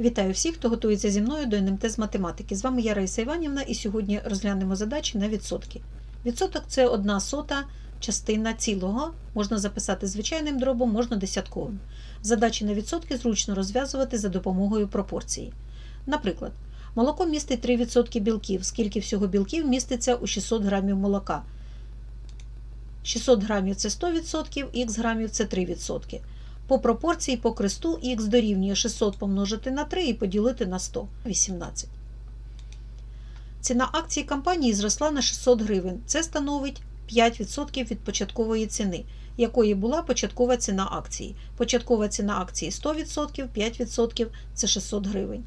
Вітаю всіх, хто готується зі мною до НМТ з математики. З вами я Раїса Іванівна, і сьогодні розглянемо задачі на відсотки. Відсоток це одна сота частина цілого. Можна записати звичайним дробом, можна десятковим. Задачі на відсотки зручно розв'язувати за допомогою пропорції. Наприклад, молоко містить 3% білків. Скільки всього білків міститься у 600 грамів молока? 600 грамів це 100%, х грамів це 3%. По пропорції по кресту х дорівнює 600 помножити на 3 і поділити на 100 18. Ціна акції компанії зросла на 600 гривень. Це становить 5% від початкової ціни, якої була початкова ціна акції. Початкова ціна акції 100%, 5% це 600 гривень.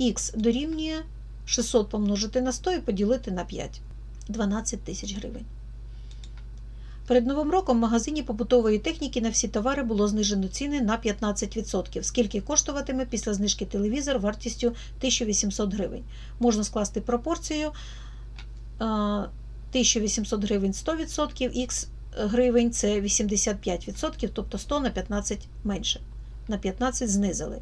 Х дорівнює 600 помножити на 100 і поділити на 5 12 тисяч гривень. Перед новим роком в магазині побутової техніки на всі товари було знижено ціни на 15%. Скільки коштуватиме після знижки телевізор вартістю 1800 гривень. Можна скласти пропорцію е, 1800 гривень 100%, х гривень це 85%, тобто 100 на 15 менше. На 15 знизили.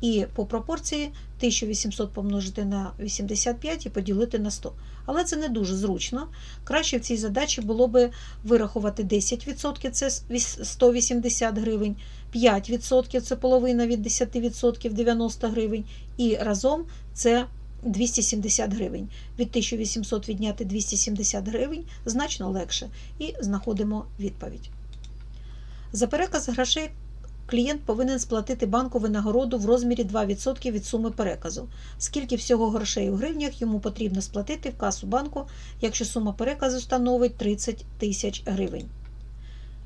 І по пропорції 1800 помножити на 85 і поділити на 100. Але це не дуже зручно. Краще в цій задачі було би вирахувати 10%, це 180 гривень, 5% це половина від 10% 90 гривень, і разом це 270 гривень. Від 1800 відняти 270 гривень значно легше. І знаходимо відповідь. За переказ грошей клієнт повинен сплатити банку винагороду в розмірі 2% від суми переказу. Скільки всього грошей у гривнях йому потрібно сплатити в касу банку, якщо сума переказу становить 30 тисяч гривень.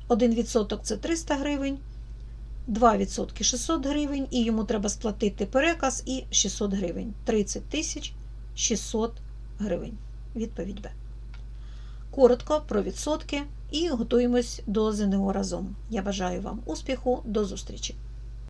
1% це 300 гривень, 2% 600 гривень, і йому треба сплатити переказ і 600 гривень. 30 тисяч 600 гривень. Відповідь Б. Коротко про відсотки і готуємось до ЗНО разом. Я бажаю вам успіху, до зустрічі!